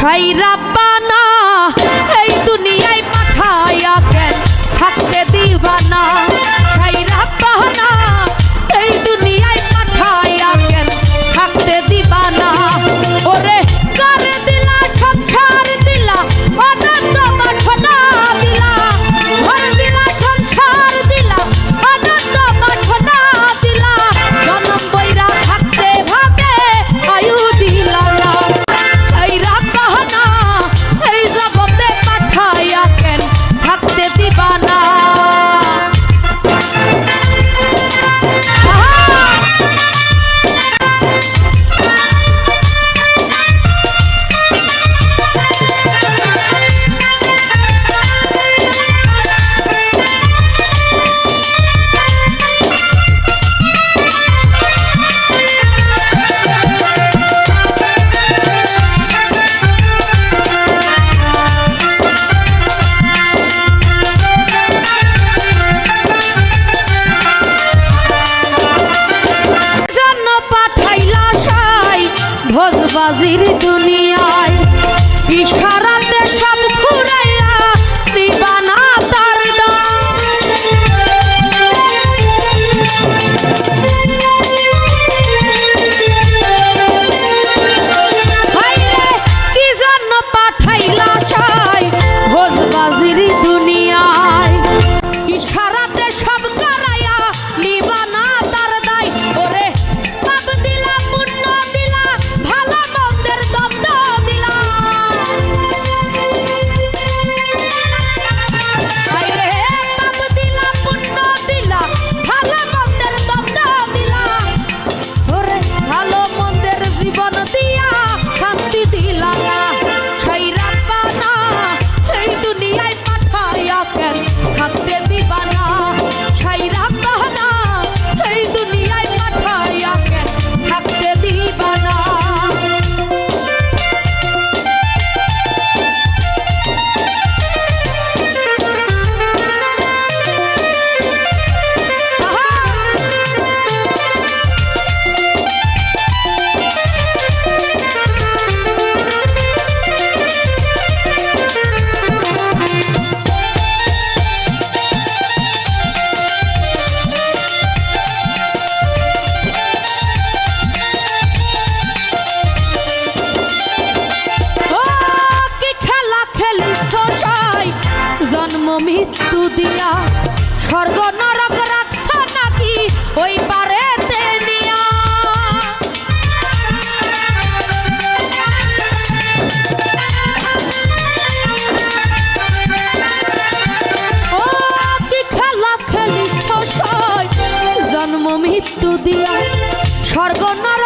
সাইরাব্বানা এই দুনিয়ায় পাঠায়া কেন? থাকতে দিবানা সাইরাব্বানা হাজির দুনিয়ায় মৃত্যু দিয়া স্বর্গ নরক রাখছ নাকি ওই পারে জন্ম মৃত্যু দিয়া স্বর্গ নর